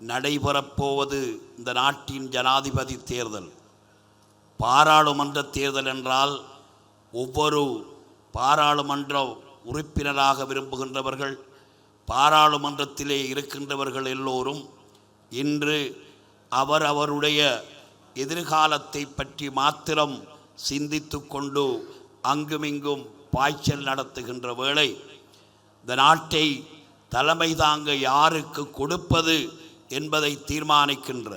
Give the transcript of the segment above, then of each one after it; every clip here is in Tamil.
நடைபெறப்போவது இந்த நாட்டின் ஜனாதிபதி தேர்தல். பாராளுமன்ற தேர்தல் என்றால் ஒவ்வொரு பாராளுமன்ற உறுப்பினராக விரும்புகின்றவர்கள் பாராளுமன்றத்திலே இருக்கின்றவர்கள் எல்லோரும் இன்று அவர் அவருடைய எதிர்காலத்தை பற்றி மாத்திரம் சிந்தித்து கொண்டு அங்குமிங்கும் பாய்ச்சல் நடத்துகின்ற வேளை இந்த நாட்டை தலைமை தாங்க யாருக்கு கொடுப்பது என்பதை தீர்மானிக்கின்ற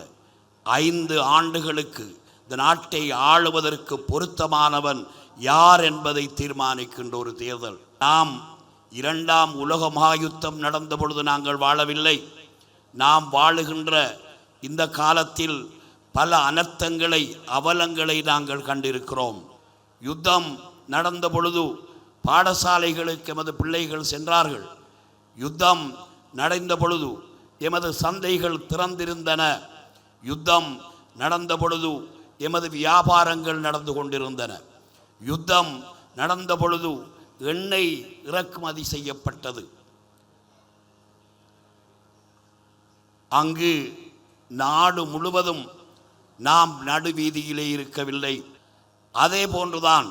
ஐந்து ஆண்டுகளுக்கு இந்த நாட்டை ஆளுவதற்கு பொருத்தமானவன் யார் என்பதை தீர்மானிக்கின்ற ஒரு தேர்தல். நாம் இரண்டாம் உலக மகாயுத்தம் நடந்த பொழுது நாங்கள் வாழவில்லை. நாம் வாழுகின்ற இந்த காலத்தில் பல அனர்த்தங்களை அவலங்களை நாங்கள் கண்டிருக்கிறோம். யுத்தம் நடந்த பொழுது பாடசாலைகளுக்கு எமது பிள்ளைகள் சென்றார்கள். யுத்தம் நடந்த பொழுது எமது சந்தைகள் திறந்திருந்தன. யுத்தம் நடந்த பொழுது எமது வியாபாரங்கள் நடந்து கொண்டிருந்தன. யுத்தம் நடந்த பொழுது எண்ணெய் இறக்குமதி செய்யப்பட்டது. அங்கு நாடு முழுவதும் நாம் நடுவீதியிலே இருக்கவில்லை. அதே போன்றுதான்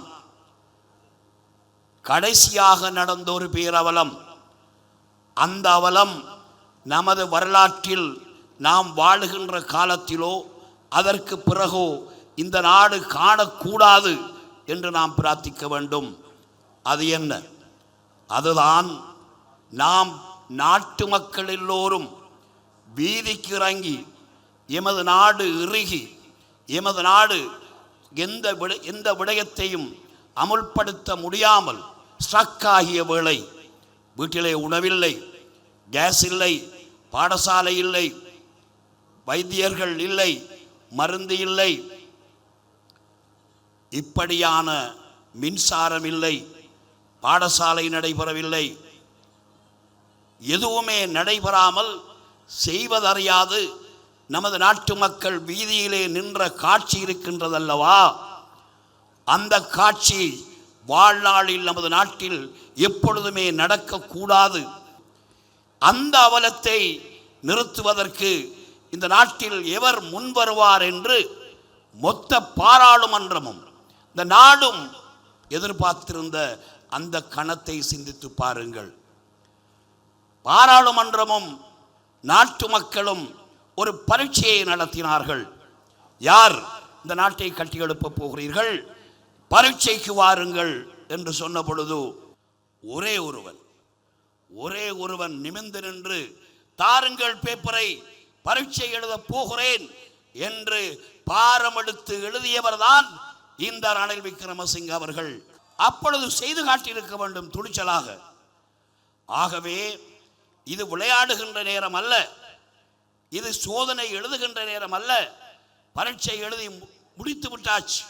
கடைசியாக நடந்த ஒரு பேரவலம். அந்த அவலம் நமது வரலாற்றில் நாம் வாழுகின்ற காலத்திலோ அதற்கு பிறகோ இந்த நாடு காணக்கூடாது என்று நாம் பிரார்த்திக்க வேண்டும். அது என்ன? அதுதான் நாம் நாட்டு மக்கள் எல்லோரும் வீதிக்கு இறங்கி எமது நாடு இறுகி எமது நாடு எந்த விட எந்த விடயத்தையும் அமுல்படுத்த முடியாமல் ஸ்ட்ரக் ஆகிய வேளை வீட்டிலே உணவில்லை கேஸ் இல்லை பாடசாலை இல்லை வைத்தியர்கள் இல்லை மருந்து இல்லை. இப்படியான மின்சாரம் இல்லை பாடசாலை நடைபெறவில்லை. எதுவுமே நடைபெறாமல் செய்வதறியாது. நமது நாட்டு மக்கள் வீதியிலே நின்ற காட்சி இருக்கின்றதல்லவா? அந்த காட்சி வாழ்நாளில் நமது நாட்டில் எப்பொழுதுமே நடக்கக்கூடாது. அந்த அவலத்தை நிறுத்துவதற்கு இந்த நாட்டில் எவர் முன்வருவார் என்று மொத்த பாராளுமன்றமும் இந்த நாடும் எதிர்பார்த்திருந்த அந்த கணத்தை சிந்தித்து பாருங்கள். பாராளுமன்றமும் நாட்டு மக்களும் ஒரு பரீட்சையை நடத்தினார்கள். யார் இந்த நாட்டை கட்டியெழுப்ப போகிறீர்கள்? பரீட்சைக்கு வாருங்கள் என்று சொன்ன பொழுது ஒரே ஒருவன் ஒரே ஒருவன் நிமிர்ந்து நின்று தாருங்கள் பேப்பரை பரீட்சை எழுதப் போகிறேன் என்று பாரம் எடுத்து எழுதியவர்தான் இந்த ரணில் விக்ரமசிங்க அவர்கள். அப்பொழுது செய்து காட்டியிருக்க வேண்டும் துணிச்சலாக. ஆகவே இது விளையாடுகின்ற நேரம் அல்ல. இது சோதனை எழுதுகின்ற நேரம் அல்ல. பரீட்சை எழுதி முடித்து விட்டாச்சு.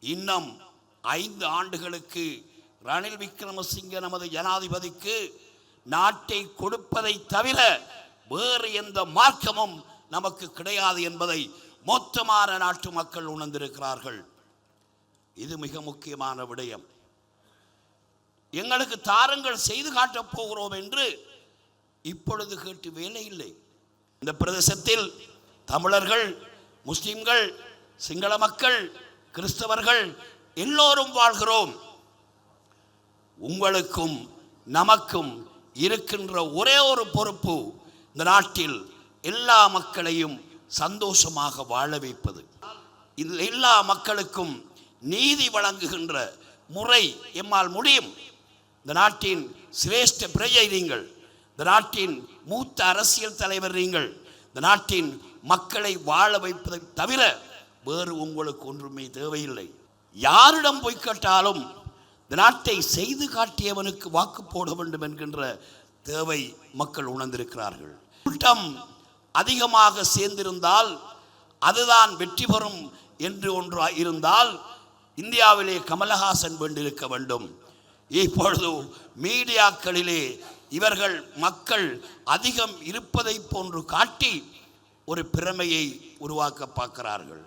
இன்னும் ஐந்து ஆண்டுகளுக்கு ரணில் விக்ரமசிங்க நமது ஜனாதிபதிக்கு நாட்டை கொடுப்பதை தவிர வேறு எந்த மார்க்கமும் நமக்கு கிடையாது என்பதை மொத்தமான நாட்டு மக்கள் உணர்ந்திருக்கிறார்கள். இது மிக முக்கியமான விடயம். எங்களுக்கு தாரங்கள் செய்து காட்டப் போகிறோம் என்று இப்பொழுது கேட்டு வேலை இல்லை. இந்த பிரதேசத்தில் தமிழர்கள் முஸ்லிம்கள் சிங்கள மக்கள் கிறிஸ்தவர்கள் எல்லோரும் வாழ்கிறோம். உங்களுக்கும் நமக்கும் இருக்கின்ற ஒரே ஒரு பொறுப்பு இந்த நாட்டில் எல்லா மக்களையும் சந்தோஷமாக வாழ வைப்பது. இந்த எல்லா மக்களுக்கும் நீதி வழங்குகின்ற முறை எம்மால் முடியும். இந்த நாட்டின் சிரேஷ்ட பிரஜை நீங்கள் இந்த நாட்டின் மூத்த அரசியல் தலைவர் நீங்கள் இந்த நாட்டின் மக்களை வாழ வைப்பதை தவிர வேறு உங்களுக்கு ஒன்றுமே தேவையில்லை. யாரிடம் போய் கேட்டாலும் இந்த நாட்டை செய்து காட்டியவனுக்கு வாக்கு போட வேண்டும் என்கின்ற தேவை மக்கள் உணர்ந்திருக்கிறார்கள். கூட்டம் அதிகமாக சேர்ந்திருந்தால் அதுதான் வெற்றி பெறும் என்று ஒன்று இருந்தால் இந்தியாவிலே கமலஹாசன் வேண்டியிருக்க வேண்டும். இப்பொழுது மீடியாக்களிலே இவர்கள் மக்கள் அதிகம் இருப்பதை போன்று காட்டி ஒரு பிரமையை உருவாக்க பார்க்கிறார்கள்.